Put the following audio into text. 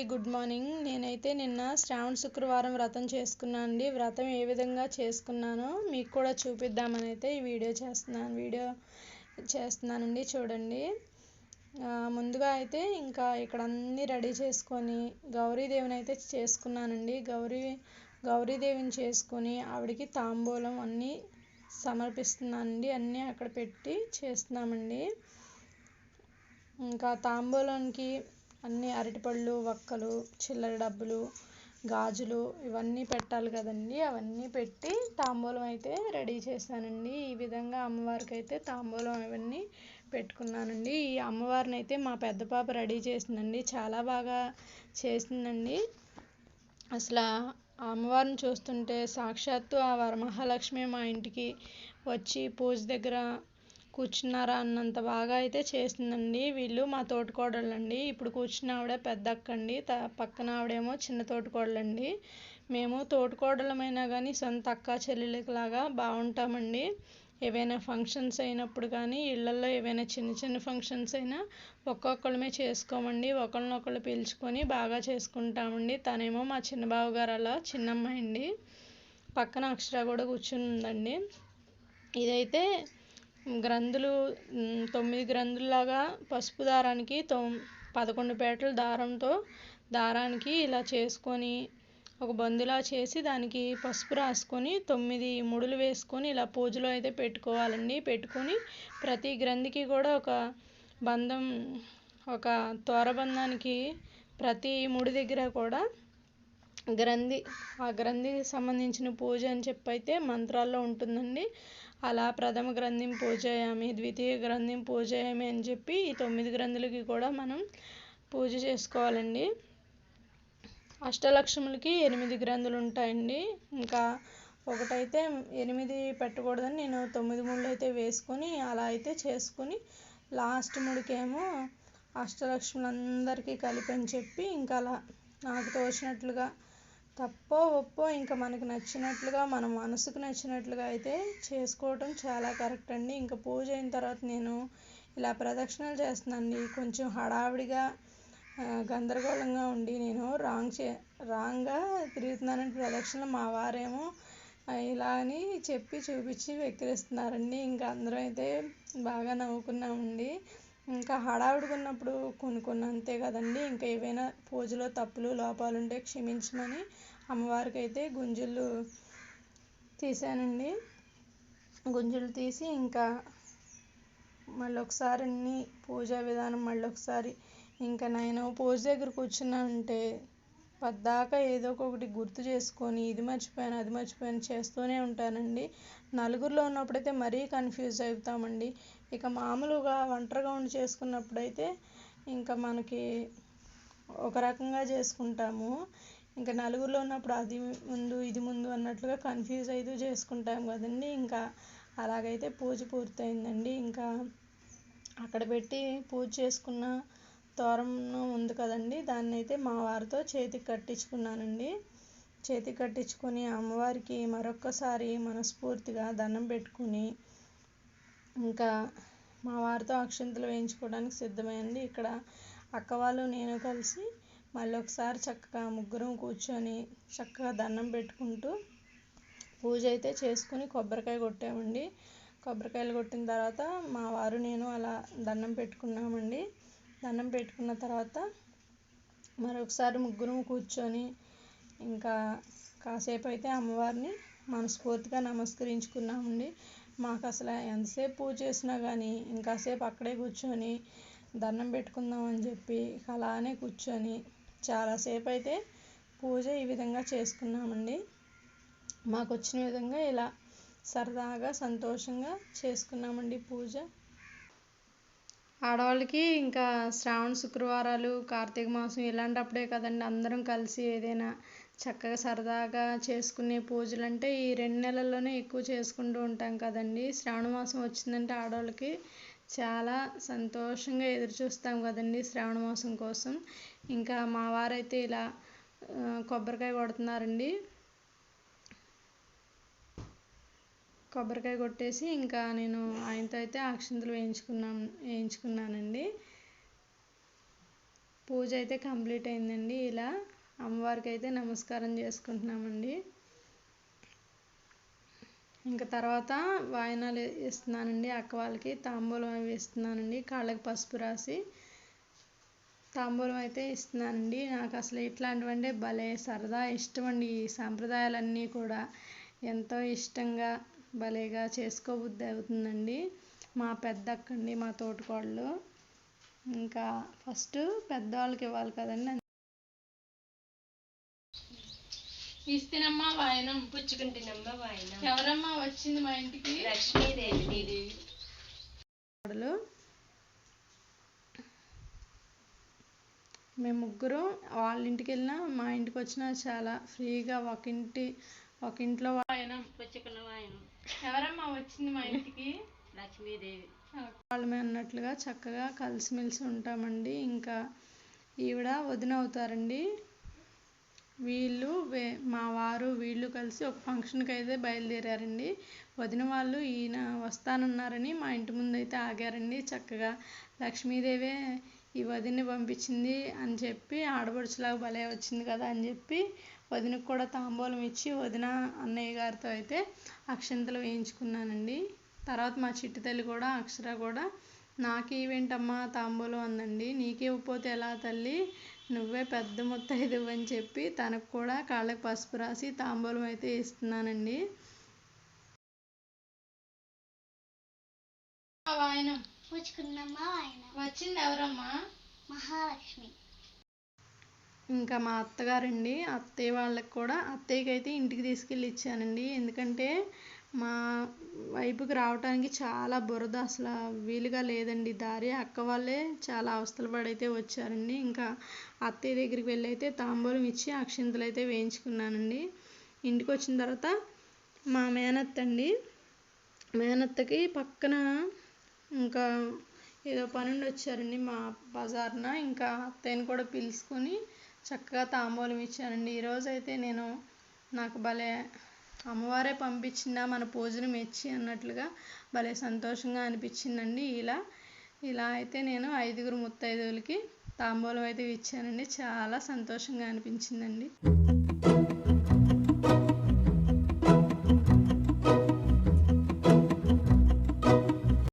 అందరికీ good morning. నేనైతే నిన్న శ్రావణ శుక్రవారం వ్రతం చేసుకున్నాను అండి వ్రతం ఏ విధంగా చేసుకున్నానో మీకు కూడా చూపిద్దామని అయితే ఈ వీడియో చేస్తున్నాను. వీడియో చేస్తున్నానండి చూడండి. ముందుగా అయితే ఇంకా ఇక్కడ అన్నీ రెడీ చేసుకొని గౌరీదేవిని అయితే చేసుకున్నానండి. గౌరీ గౌరీదేవిని చేసుకొని ఆవిడకి తాంబూలం అన్నీ సమర్పిస్తున్నానండి. అన్నీ అక్కడ పెట్టి చేస్తున్నామండి. ఇంకా తాంబూలంకి అన్ని అరటిపళ్ళు వక్కలు చిల్లర డబ్బులు గాజులు ఇవన్నీ పెట్టాలి కదండి. అవన్నీ పెట్టి తాంబూలం అయితే రెడీ చేశానండి. ఈ విధంగా అమ్మవారికి అయితే తాంబూలం అవన్నీ పెట్టుకున్నానండి. ఈ అమ్మవారిని అయితే మా పెద్ద పాప రెడీ చేసిందండి. చాలా బాగా చేసిందండి. అసలు ఆ అమ్మవారిని చూస్తుంటే సాక్షాత్తు ఆ వరమహాలక్ష్మి మా ఇంటికి వచ్చి పూజ దగ్గర కూర్చున్నారా అన్నంత బాగా అయితే చేసిందండి వీళ్ళు మా తోటికోడళ్ళండి. ఇప్పుడు కూర్చున్న ఆవిడ పెద్ద అక్కండి త పక్కన ఆవిడేమో చిన్న తోటికోడలండి. మేము తోటికోడలమైనా కానీ సొంత అక్క చెల్లెలకులాగా బాగుంటామండి ఏవైనా ఫంక్షన్స్ అయినప్పుడు కానీ ఇళ్ళల్లో ఏవైనా చిన్న చిన్న ఫంక్షన్స్ అయినా ఒక్కొక్కళ్ళమే చేసుకోమండి. ఒకళ్ళనొకళ్ళు పిలుచుకొని బాగా చేసుకుంటామండి. తనేమో మా చిన్న బావగారు అలా చిన్నమ్మాయి అండి పక్కన అక్షర కూడా కూర్చుని ఉందండి ఇదైతే గ్రంథులు తొమ్మిది గ్రంధుల్లాగా పసుపు దారానికి తొమ్ పదకొండు పేటల దారంతో దారానికి ఇలా చేసుకొని ఒక బందులా చేసి దానికి పసుపు రాసుకొని తొమ్మిది ముడులు వేసుకొని ఇలా పూజలో అయితే పెట్టుకోవాలండి. పెట్టుకొని ప్రతి గ్రంథికి కూడా ఒక బంధం ఒక తోరబంధానికి ప్రతి ముడి దగ్గర కూడా గ్రంథి ఆ గ్రంథికి సంబంధించిన పూజ అని చెప్పైతే మంత్రాల్లో ఉంటుందండి. అలా ప్రథమ గ్రంథిం పూజయామి ద్వితీయ గ్రంథిం పూజయామి అని చెప్పి ఈ తొమ్మిది గ్రంథులకి కూడా మనం పూజ చేసుకోవాలండి. అష్టలక్ష్ములకి ఎనిమిది గ్రంథులు ఉంటాయండి ఇంకా ఒకటైతే ఎనిమిది పెట్టకూడదని నేను తొమ్మిది ముళ్ళు అయితే వేసుకొని అలా అయితే చేసుకొని లాస్ట్ ముడికేమో అష్టలక్ష్ములందరికీ కలిపి అని చెప్పి ఇంకా అలా నాకు తోచినట్లుగా తప్పో ఒప్పో ఇంకా మనకు నచ్చినట్లుగా మన మనసుకు నచ్చినట్లుగా అయితే చేసుకోవటం చాలా కరెక్ట్ అండి. ఇంకా పూజ అయిన తర్వాత నేను ఇలా ప్రదక్షిణలు చేస్తున్నానండి. కొంచెం హడావిడిగా గందరగోళంగా ఉండి నేను రాంగ్ చే రాంగ్గా తిరుగుతున్నానండి ప్రదక్షిణలు మా వారేమో ఇలా అని చెప్పి చూపించి వెక్కిరిస్తున్నారండి ఇంకా అందరం అయితే బాగా నవ్వుకున్నామండి. ఇంకా హడావుడిగా ఉన్నప్పుడు కొన్ని కొన్ని అంతే కదండి. ఇంకా ఏవైనా పూజలో తప్పులు లోపాలు ఉంటే క్షమించమని అమ్మవారికి అయితే గుంజులు తీసానండి గుంజులు తీసి ఇంకా మళ్ళీ ఒకసారి అన్ని పూజా విధానం మళ్ళీ ఒకసారి ఇంకా నేను పూజ దగ్గర కూర్చున్నానంటే పద్దాకా ఏదో ఒకటి గుర్తు చేసుకొని ఇది మర్చిపోయాను అది మర్చిపోయాను చేస్తూనే ఉంటానండి. నలుగురిలో ఉన్నప్పుడైతే మరీ కన్ఫ్యూజ్ అవుతామండి. ఇక మామూలుగా ఒంటరిగా ఉండి చేసుకున్నప్పుడైతే ఇంకా మనకి ఒక రకంగా చేసుకుంటాము. ఇంకా నలుగురిలో ఉన్నప్పుడు అది ముందు ఇది ముందు అన్నట్లుగా కన్ఫ్యూజ్ అయితే చేసుకుంటాం కదండి. ఇంకా అలాగైతే పూజ పూర్తయిందండి. ఇంకా అక్కడ పెట్టి పూజ చేసుకున్న తోరణం ఉంది కదండి. దాన్ని అయితే మా వారితో చేతికి కట్టించుకున్నానండి. చేతికి కట్టించుకొని అమ్మవారికి మరొక్కసారి మనస్ఫూర్తిగా దండం పెట్టుకుని ఇంకా మా వారితో అక్షింతలు వేయించుకోవడానికి సిద్ధమైంది. ఇక్కడ అక్క వాళ్ళు నేను కలిసి మళ్ళీ ఒకసారి చక్కగా ముగ్గురం కూర్చొని చక్కగా దండం పెట్టుకుంటూ పూజ అయితే చేసుకుని కొబ్బరికాయ కొట్టామండి. కొబ్బరికాయలు కొట్టిన తర్వాత మా వారు నేను అలా దండం పెట్టుకున్నామండి. దండం పెట్టుకున్న తర్వాత మరొకసారి ముగ్గురం కూర్చొని ఇంకా కాసేపు అయితే అమ్మవారిని మనస్ఫూర్తిగా నమస్కరించుకున్నామండి. మాకు అసలు ఎంతసేపు పూజ చేసినా కానీ ఇంకాసేపు అక్కడే కూర్చొని దండం పెట్టుకుందాం అని చెప్పి అలానే కూర్చొని చాలాసేపు అయితే పూజ ఈ విధంగా చేసుకున్నామండి. మాకు వచ్చిన విధంగా ఇలా సరదాగా సంతోషంగా చేసుకున్నామండి పూజ. ఆడవాళ్ళకి ఇంకా శ్రావణ శుక్రవారాలు కార్తీక మాసం ఇలాంటప్పుడే కదండి అందరం కలిసి ఏదైనా చక్కగా సరదాగా చేసుకునే పూజలు అంటే ఈ రెండు నెలల్లోనే ఎక్కువ చేసుకుంటూ ఉంటాం కదండి. శ్రావణ మాసం వచ్చిందంటే ఆడవాళ్ళకి చాలా సంతోషంగా ఎదురు చూస్తాం కదండి శ్రావణ మాసం కోసం. ఇంకా మా వారైతే ఇలా కొబ్బరికాయ కొడుతున్నారండి. కొబ్బరికాయ కొట్టేసి ఇంకా నేను ఆయనతో అయితే అక్షంతలు వేయించుకున్నాం వేయించుకున్నానండి. పూజ అయితే కంప్లీట్ అయిందండి ఇలా. అమ్మవారికి అయితే నమస్కారం చేసుకుంటున్నామండి. ఇంకా తర్వాత వాయనాలు ఇస్తున్నానండి అక్క వాళ్ళకి తాంబూలం అవి ఇస్తున్నానండి కాళ్ళకి పసుపు రాసి తాంబూలం అయితే ఇస్తున్నానండి. నాకు అసలు ఇట్లాంటివంటే భలే సరదా ఇష్టం అండి ఈ సాంప్రదాయాలన్నీ కూడా. ఎంతో ఇష్టంగా భలేగా చేసుకోబుద్ధి అవుతుందండి. మా పెద్ద అక్కండి మా తోటికోళ్ళు. ఇంకా ఫస్ట్ పెద్దవాళ్ళకి ఇవ్వాలి కదండి. ఇస్తేనమ్మా వాయనం. పుచ్చుకుంటున్నమ్మ వాయన. ఎవరమ్మా వచ్చింది మా ఇంటికి? లక్ష్మీదేవి దేవి. మేము ముగ్గురు వాళ్ళ ఇంటికి వెళ్ళినా మా ఇంటికి వచ్చినా చాలా ఫ్రీగా ఒక ఇంటి ఒక ఇంట్లో వాయనం. పుచ్చుకున్న వాయన. ఎవరమ్మా వచ్చింది మా ఇంటికి? లక్ష్మీదేవి. వాళ్ళమే అన్నట్లుగా చక్కగా కలిసిమెలిసి ఉంటామండి. ఇంకా ఈవిడ వదిన అవుతారండి వీళ్ళు వే- మా వారు వీళ్ళు కలిసి ఒక ఫంక్షన్కి అయితే బయలుదేరారండి. వదిన వాళ్ళు ఈయన వస్తానన్నారని మా ఇంటి ముందు అయితే ఆగారండి చక్కగా. లక్ష్మీదేవే ఈ వదిని పంపించింది అని చెప్పి ఆడపడుచులాగా భలే వచ్చింది కదా అని చెప్పి వదినకు కూడా తాంబూలం ఇచ్చి వదిన అన్నయ్య గారితో అయితే అక్షంతలు వేయించుకున్నానండి. తర్వాత మా చిట్టి తల్లి కూడా అక్షర కూడా నాకు ఈవెంటమ్మా తాంబూలం అందండి నీకే ఇవ్వకపోతే ఎలా తల్లి? నువ్వే పెద్ద ముత్తైదువు అని చెప్పి తనకు కూడా కాళ్ళకి పసుపు రాసి తాంబూలం అయితే ఇస్తున్నానండి వాయనం. పుచ్చుకున్నమ్మ ఆయన వచ్చింది ఎవరమ్మా? మహాలక్ష్మి. ఇంకా మా అత్తగారండి. అత్తయ్య వాళ్ళకి కూడా అత్తయ్యకి అయితే ఇంటికి తీసుకెళ్ళి ఇచ్చానండి. ఎందుకంటే మా వైపుకి రావడానికి చాలా బురద. అసలు వీలుగా లేదండి దారి. అక్క వాళ్ళే చాలా అవస్థలు పడైతే వచ్చారండి. ఇంకా అత్తయ్య దగ్గరికి వెళ్ళి అయితే తాంబూలం ఇచ్చి అక్షింతలు అయితే వేయించుకున్నానండి. ఇంటికి వచ్చిన తర్వాత మా మేనత్త అండి. మేనత్తకి పక్కన ఇంకా ఏదో పని ఉండి వచ్చారండి మా బజార్న. ఇంకా అత్తయ్యని కూడా పిలుచుకొని చక్కగా తాంబూలం ఇచ్చానండి ఈరోజు అయితే నేను నాకు భలే అమ్మవారే పంపించిందా మన పూజను మెచ్చి అన్నట్లుగా భలే సంతోషంగా అనిపించిందండి ఇలా. ఇలా అయితే నేను ఐదుగురు ముత్తైదువులకి తాంబూలం అయితే ఇచ్చానండి. చాలా సంతోషంగా అనిపించిందండి.